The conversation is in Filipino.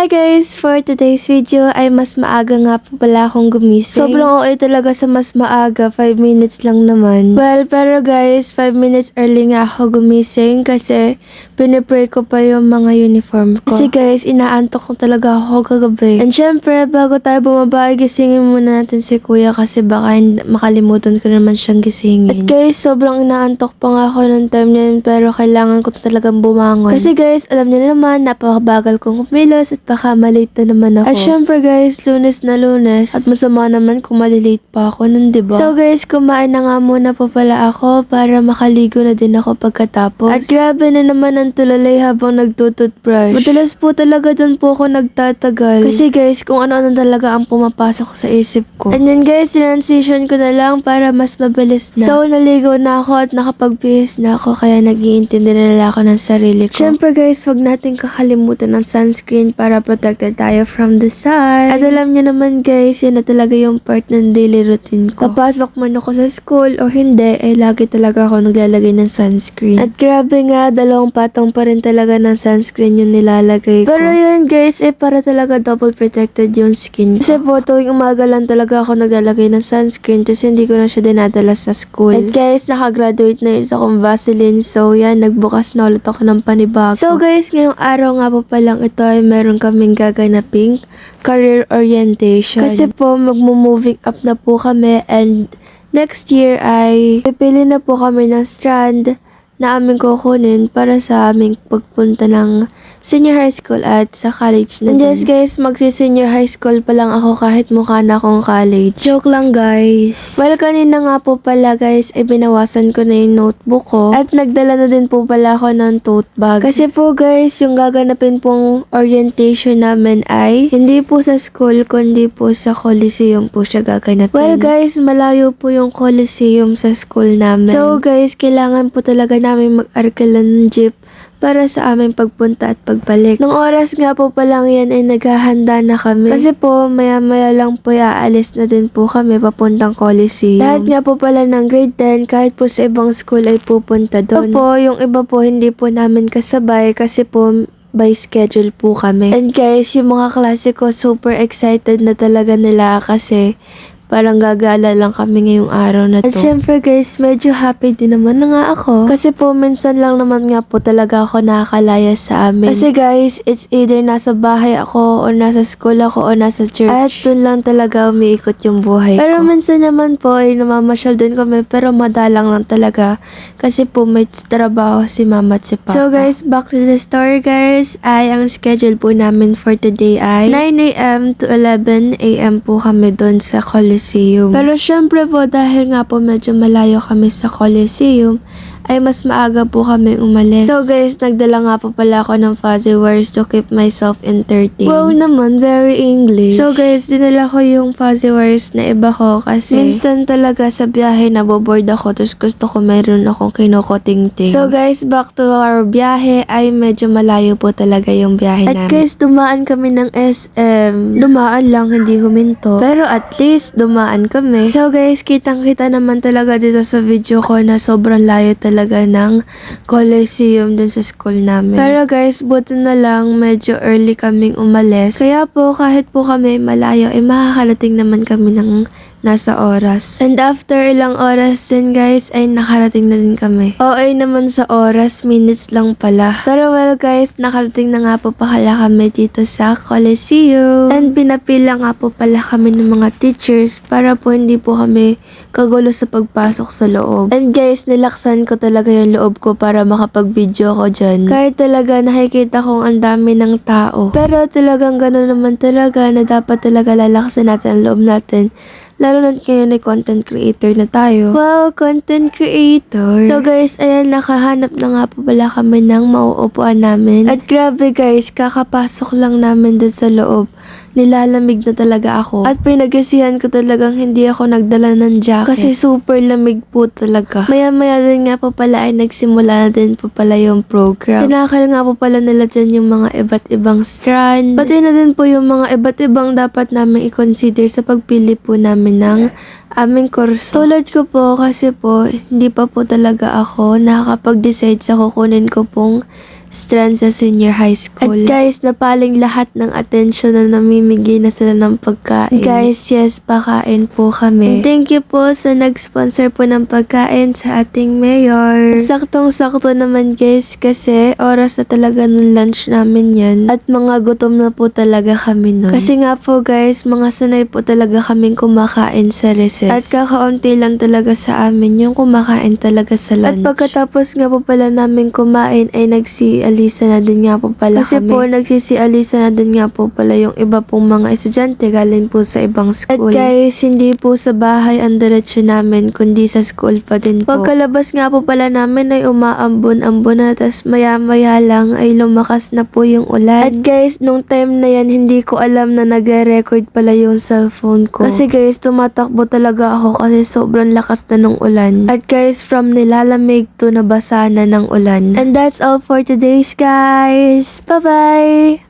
Hi guys! For today's video ay mas maaga nga po pala akong gumising. Sobrang OA talaga sa mas maaga, 5 minutes lang naman. Well, pero guys, 5 minutes early nga ako gumising kasi pinipray ko pa yung mga uniform ko. Kasi guys, inaantok ko talaga ako kagabi. And syempre, bago tayo bumaba, gisingin muna natin si kuya kasi baka makalimutan ko naman siyang gisingin. At guys, sobrang inaantok pa nga ako ng time na yun pero kailangan ko talagang bumangon. Kasi guys, alam niyo naman, napakabagal kong kumilos at baka malate na naman ako. At syempre guys, lunes na lunes. At masama naman kung malilate pa ako nun, diba? So guys, kumain na nga muna po pala ako para makaligo na din ako pagkatapos. At grabe na naman ang tulalay habang nagtututbrush. Madalas po talaga dun po ako nagtatagal. Kasi guys, kung ano-ano talaga ang pumapasok sa isip ko. And then guys, transition ko na lang para mas mabilis na. So, naligo na ako at nakapagpihis na ako kaya nag-iintindi na nila ako ng sarili ko. Syempre guys, wag natin kakalimutan ng sunscreen para protected tayo from the sun. At alam niyo naman guys, yan na talaga yung part ng daily routine ko. Papasok man ako sa school o hindi, eh lagi talaga ako naglalagay ng sunscreen. At grabe nga, dalawang patong pa rin talaga ng sunscreen yung nilalagay ko. Pero yun guys, eh para talaga double protected yung skin ko. Kasi po, tuwing umaga lang talaga ako naglalagay ng sunscreen kasi hindi ko na siya dinadala sa school. At guys, nakagraduate na yung isa kong Vaseline. So yan, nagbukas na ulit ako ng panibago. So guys, ngayong araw nga po palang ito ay meron kaming gaganaping career orientation. Kasi po, magmo-moving up na po kami and next year ay pipili na po kami ng strand na aming kukunin para sa aming pagpunta ng senior high school at sa college na And yes guys, magsi-senior high school pa lang ako kahit mukha na akong college. Joke lang guys. Well, kanina nga po pala guys, ay binawasan ko na yung notebook ko at nagdala na din po pala ako ng tote bag. Kasi po guys, yung gaganapin pong orientation namin ay hindi po sa school kundi po sa Coliseum po siya gaganapin. Well guys, malayo po yung Coliseum sa school namin. So guys, kailangan po talaga namin mag-arkila ng jeep para sa aming pagpunta at pagbalik. Nung oras nga po pa lang yan ay naghahanda na kami. Kasi po, maya-maya lang po aalis na din po kami papuntang Coliseum. Lahat nga po pala ng grade 10, kahit po sa ibang school ay pupunta doon. Opo, yung iba po hindi po namin kasabay kasi po by schedule po kami. And guys, yung mga klase ko super excited na talaga nila kasi parang gagala lang kami ngayong araw na to. At syempre guys, medyo happy din naman na nga ako. Kasi po, minsan lang naman nga po talaga ako nakakalaya sa amin. Kasi guys, it's either nasa bahay ako, o nasa school ako, o nasa church. At dun lang talaga umiikot yung buhay ko. Pero minsan naman po, ay namamasyal din kami, pero madalang lang talaga. Kasi po, may trabaho si mama at si papa. So guys, back to the story guys, ay ang schedule po namin for today ay 9 a.m. to 11 a.m. po kami doon sa Coliseum. Pero syempre po, dahil nga po medyo malayo kami sa Coliseum, ay mas maaga po kami umalis. So guys, nagdala nga po pala ako ng fuzzy wires to keep myself entertained. Wow naman, very English. So guys, dinala ko yung fuzzy wires na iba ko kasi minsan talaga sa biyahe naboboard ako tapos gusto ko meron akong kinukoting-ting. So guys, back to our biyahe ay medyo malayo po talaga yung biyahe At namin. guys, dumaan kami ng SM. Dumaan lang, hindi huminto. Pero at least, dumaan kami. So guys, kitang-kita naman talaga dito sa video ko na sobrang layo talaga ng Coliseum dun sa school namin. Pero guys, buti na lang medyo early kaming umalis. Kaya po, kahit po kami malayo, eh makakarating naman kami ng nasa oras. And after ilang oras din guys, ay nakarating na din kami. OA naman sa oras, minutes lang pala. Pero well guys, nakarating na nga po pala kami dito sa Coliseum. And pinapila nga po pala kami ng mga teachers para po hindi po kami kagulo sa pagpasok sa loob. And guys, nilaksan ko talaga yung loob ko para makapag-video ko dyan. Kahit talaga nakikita kong ang dami ng tao. Pero talagang gano'n naman talaga na dapat talaga lalaksan natin ang loob natin Lalo na ngayon ay content creator na tayo. Wow, content creator. So guys, ayan, nakahanap na nga po pala kami ng mauupuan namin. At grabe guys, kakapasok lang namin doon sa loob. Nilalamig na talaga ako. At pinagasihan ko talagang hindi ako nagdala ng jacket. Kasi super lamig po talaga. Maya-maya din nga po pala ay nagsimula na din po pala yung program. Tinakal nga po pala nila dyan yung mga iba't ibang strand. Pati na din po yung mga iba't ibang dapat namin i-consider sa pagpili po namin ng aming kurso. Tulad ko po kasi po, hindi pa po talaga ako nakakapag-decide sa kukunin ko pong strand sa senior high school. At guys, napaling lahat ng atensyon na namimigay na sila ng pagkain. Guys, yes, pakain po kami. And thank you po sa nag-sponsor po ng pagkain sa ating mayor. Saktong-sakto naman guys kasi oras na talaga ng lunch namin yan. At mga gutom na po talaga kami nun. Kasi nga po guys, mga sanay po talaga kaming kumakain sa recess. At kakaunti lang talaga sa amin yung kumakain talaga sa lunch. At pagkatapos nga po pala namin kumain ay nagsialisa na din nga po pala Kasi kami. po nagsisialisa na din nga po pala yung iba pong mga estudyante galing po sa ibang school. At guys, hindi po sa bahay ang diretsyo namin kundi sa school pa din po. Pagkalabas nga po pala namin ay umaambon-ambon na tas maya-maya lang ay lumakas na po yung ulan. At guys, nung time na yan hindi ko alam na nagre-record pala yung cellphone ko. Kasi guys, tumatakbo talaga ako kasi sobrang lakas na ng ulan. At guys, from nilalamig to nabasa na ng ulan. And that's all for today's guys. Bye-bye!